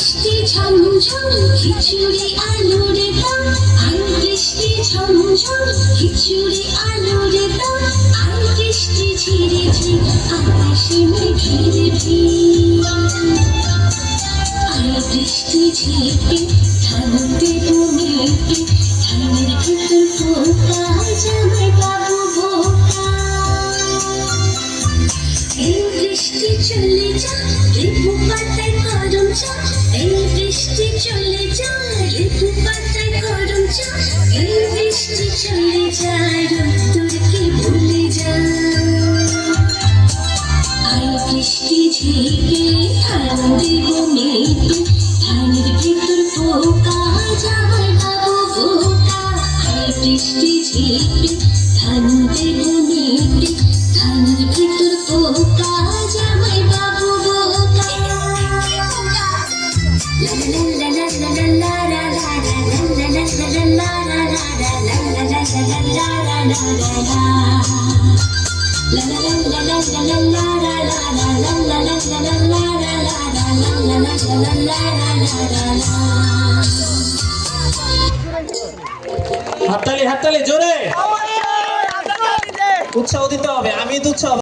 বৃষ্টি ঝমঝম খিচুড়ি আলুর দম আই বৃষ্টি ঝমঝম খিচুড়ি আলুর দম বৃষ্টি ঝিরে ঝিরে, আকাশে মেঘের আই বৃষ্টি ঝেপে ধান দেব মেপে ধানের পোকা জামাই বাবু বোকা এই বৃষ্টি চলে যা লেবু পাতায় গরম চা, এই বৃষ্টি ঝেপে ধান দেব মেপে ধানের ভিতর পোকা জামাই বাবু বোকা আই বৃষ্টি ঝেপে ধান দেব মেপে ধানের ভিতর পোকা জামাই বাবু বোকা লা লা লা লা লা লা লা লা লা লা লা লা লা লা লা লা লা হাততালি হাততালি জোরে। উৎসাহ দিতে হবে আমি তো উৎসাহ